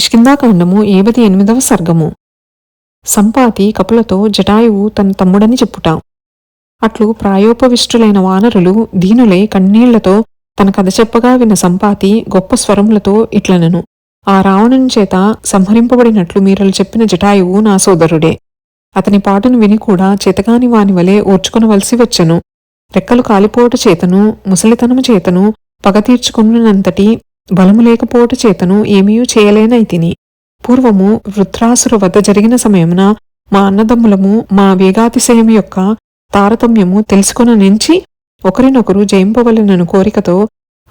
కిష్కిందాకాండము ఏబది ఎనిమిదవ సర్గము. సంపాతి కపులతో జటాయువు తన తమ్ముడని చెప్పుట. అట్లు ప్రాయోపవిష్టులైన వానరులు దీనులై కన్నీళ్ళతో తన కథ చెప్పగా విన్న సంపాతి గొప్ప స్వరములతో ఇట్లనెను. ఆ రావణుని చేత సంహరింపబడినట్లు మీరలు చెప్పిన జటాయువు నా సోదరుడే. అతని పాటను విని కూడా చేతగాని వాని వలె ఓర్చుకొనవలసి వచ్చెను. రెక్కలు కాలిపోట చేతను ముసలితనము చేతను పగ తీర్చుకున్నంతటి బలము లేకపోవట చేతను ఏమీయూ చేయలేనైతిని. పూర్వము వృత్రాసుర వద్ద జరిగిన సమయమున మా అన్నదమ్ములము మా వేగాతిశయం యొక్క తారతమ్యము తెలుసుకొన నుంచి ఒకరినొకరు జయింపవలెనను కోరికతో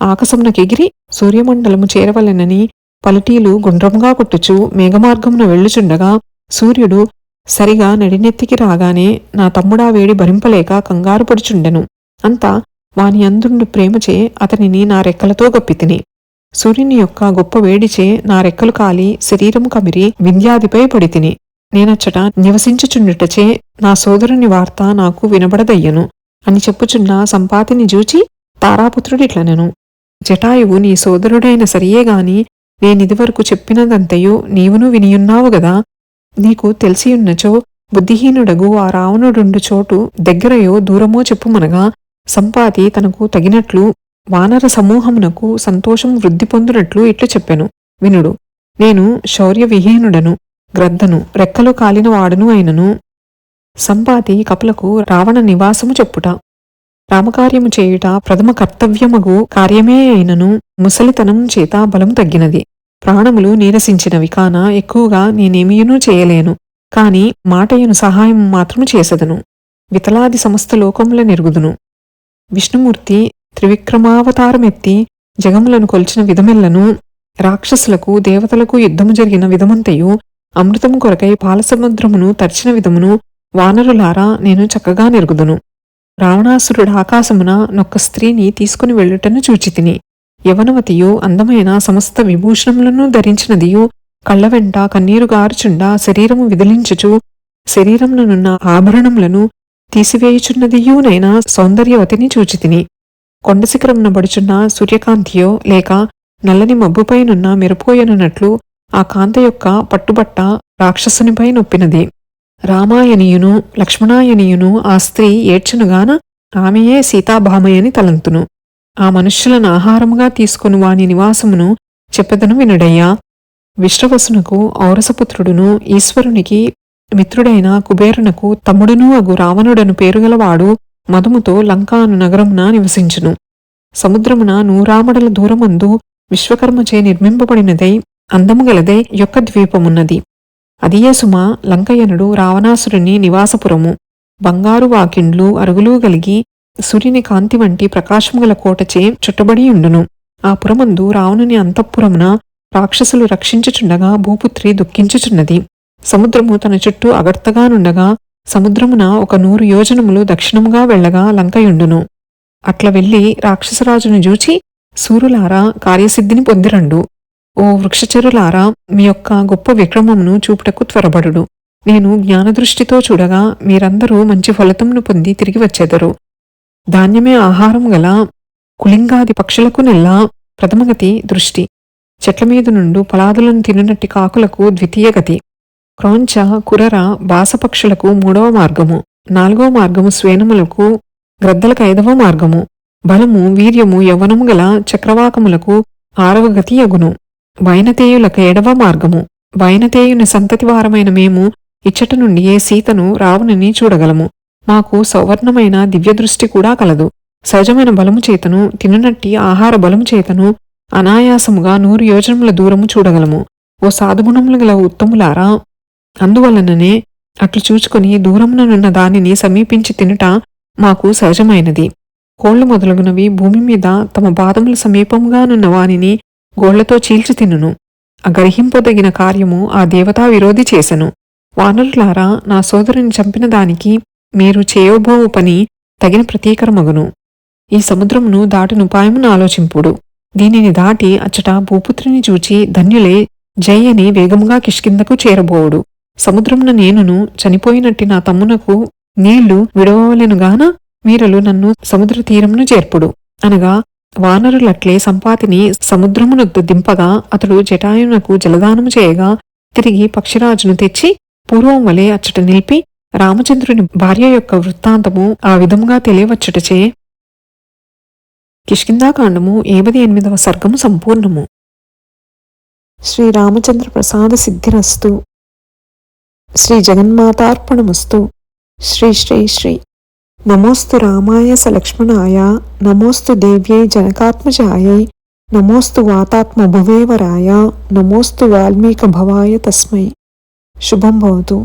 ఆకాశమునకెగిరి సూర్యమండలము చేరవలెనని పలటీలు గుండ్రముగా కొట్టుచు మేఘమార్గమున వెళ్ళుచుండగా సూర్యుడు సరిగా నడినెత్తికి రాగానే నా తమ్ముడా వేడి భరింపలేక కంగారు పడుచుండెను అంతా వాని అందుండు ప్రేమచే అతనిని నా రెక్కలతో గప్పితిని. సూర్యుని యొక్క గొప్ప వేడిచే నా రెక్కలు కాలి శరీరము కమిరి వింధ్యాదిపై పడితిని నేనచ్చట నివసించుచుండుటచే నా సోదరుని వార్త నాకు వినబడదయ్యను. అని చెప్పుచున్న సంపాతిని జూచి తారాపుత్రుడిట్లనెను. జటాయువు నీ సోదరుడైన సరియే గాని నేనిదివరకు చెప్పినదంతయు నీవును వినియున్నావు గదా? నీకు తెలిసియున్నచో బుద్ధిహీనుడగు ఆ రావణుడుండు చోటు దగ్గరయో దూరమో చెప్పుమనగా సంపాతి తనకు తగినట్లు వానర సమూహమునకు సంతోషం వృద్ధి పొందినట్లు ఇట్లు చెప్పెను. వినుడు నేను శౌర్యవిహీనుడను గ్రద్దను రెక్కలు కాలిన వాడను అయినను సంపాతి కపులకు రావణ నివాసము చెప్పుట. రామకార్యము చేయుట ప్రథమ కర్తవ్యమగు కార్యమే అయినను ముసలితనం చేత బలం తగ్గినది. ప్రాణములు నీరసించినవి కాన ఎక్కువగా నేనేమీయునూ చేయలేను కాని మాటయును సహాయం మాత్రము చేసెదను. వితలాది సమస్త లోకముల నెరుగుదును. విష్ణుమూర్తి త్రివిక్రమావతారమెత్తి జగములను కొల్చిన విధమెల్లను రాక్షసులకు దేవతలకు యుద్ధము జరిగిన విధమంతయు అమృతము కొరకై పాలసముద్రమును తర్చిన విధమును వానరులారా నేను చక్కగా నెరుగుదును. రావణాసురుడు ఆకాశమున నొక్క స్త్రీని తీసుకుని వెళ్ళుటను చూచితిని. యవనవతియు అందమైన సమస్త విభూషణములను ధరించినదియు కళ్ళ వెంట కన్నీరు గారుచుండా శరీరము విదిలించుచు శరీరములనున్న ఆభరణములను తీసివేయుచున్నదియునైనా సౌందర్యవతిని చూచితిని. కొండ కొండశిఖరమున బడుచున్న సూర్యకాంతియో లేక నల్లని మబ్బుపైనున్న మెరుపోయనున్నట్లు ఆ కాంత యొక్క పట్టుబట్ట రాక్షసునిపై నొప్పినది. రామాయణీయును లక్ష్మణాయనీయును ఆ స్త్రీ ఏడ్చనుగాన ఆమెయే సీతాభామయని తలంతును. ఆ మనుష్యులను ఆహారముగా తీసుకుని వాని నివాసమును చెప్పెదను వినుడయ్యా. విశ్రవసునకు ఔరసపుత్రుడును ఈశ్వరునికి మిత్రుడైన కుబేరునకు తమ్ముడును అగు రావణుడను పేరుగలవాడు మధుముతో లంకాను నగరమున నివసించును. సముద్రమున నూరామడల దూరమందు విశ్వకర్మచే నిర్మింపబడినదై అందము గలదే యొక్క ద్వీపమున్నది. అదియే సుమ లంకయనుడు రావణాసురుని నివాసపురము. బంగారు వాకిండ్లు అరుగులు గలిగి సూర్యుని కాంతి వంటి ప్రకాశము గల కోటచే చుట్టబడియుండును ఆ పురమందు రావణుని అంతఃపురమున రాక్షసులు రక్షించుచుండగా భూపుత్రి దుఃఖించుచున్నది. సముద్రము తన చుట్టూ అగర్తగానుండగా సముద్రమున ఒక నూరు యోజనములు దక్షిణముగా వెళ్ళగా లంకయుండును. అట్ల వెళ్ళి రాక్షసరాజును జూచి సూరులారా కార్యసిద్ధిని పొందిరండు. ఓ వృక్షచరులారా మీ యొక్క గొప్ప విక్రమమును చూపుటకు త్వరబడుడు. నేను జ్ఞానదృష్టితో చూడగా మీరందరూ మంచి ఫలితమును పొంది తిరిగి వచ్చేదరు. ధాన్యమే ఆహారం గల కులింగాది పక్షులకు నెల్లా ప్రథమగతి దృష్టి. చెట్ల మీద నుండు పలాదులను తినునట్టి కాకులకు ద్వితీయ గతి క్రోంచ కురర బాసపక్షులకు మూడవ మార్గము నాలుగవ మార్గము స్వేనములకు గ్రద్దలకు ఐదవ మార్గము బలము వీర్యము యవ్వనము గల చక్రవాకములకు ఆరవ గతి యగును. వైనతేయులకు ఏడవ మార్గము వైనతేయుని సంతతివారమైన మేము ఇచ్చట నుండి సీతను రావణుని చూడగలము. మాకు సౌవర్ణమైన దివ్యదృష్టి కూడా కలదు. సహజమైన బలము చేతను తినునట్టి ఆహార బలము చేతను అనాయాసముగా నూరు యోజనముల దూరము చూడగలము. ఓ సాధుగుణములు గల ఉత్తములారా అందువలననే అట్లు చూచుకొని దూరముననున్న దానిని సమీపించి తినుట మాకు సహజమైనది. కోళ్ళు మొదలగునవి భూమి మీద తమ బాదముల సమీపంగానున్న వానిని గోళ్ళతో చీల్చి తినును. అగర్హింపదగిన కార్యము ఆ దేవతా విరోధి చేసెను. వానరులారా నా సోదరుని చంపిన దానికి మీరు చేయబోవు పని తగిన ప్రతీకరమగును. ఈ సముద్రమును దాటినుపాయమును ఆలోచింపుడు. దీనిని దాటి అచ్చట భూపుత్రిని చూచి ధన్యులే జై అని వేగముగా కిష్కిందకు చేరబోవుడు. సముద్రమున నేనును చనిపోయినట్టి నా తమ్మునకు నీళ్ళు విడవలెనుగాన వీరలు నన్ను సముద్ర తీరమును చేర్పుడు. అనగా వానరులట్లే సంపాతిని సముద్రమునొద్దు దింపగా అతడు జటాయునకు జలదానము చేయగా తిరిగి పక్షిరాజును తెచ్చి పూర్వం వలె అచ్చట నిలిపి రామచంద్రుని భార్య యొక్క వృత్తాంతము ఆ విధముగా తెలియవచ్చుటచే కిష్కిందాకాండము ఏబది ఎనిమిదవ సర్గము సంపూర్ణము. శ్రీ రామచంద్ర ప్రసాద సిద్ధిరస్తు. శ్రీ జగన్మాతార్పణమస్తు శ్రీ శ్రీ శ్రీ నమోస్తు రామాయ సలక్ష్మణాయ నమోస్తు దేవ్యై జనకాత్మజాయై నమోస్తు వాతాత్మ భువేవరాయ నమోస్తు వాల్మీక భవాయ తస్మై శుభం భవతు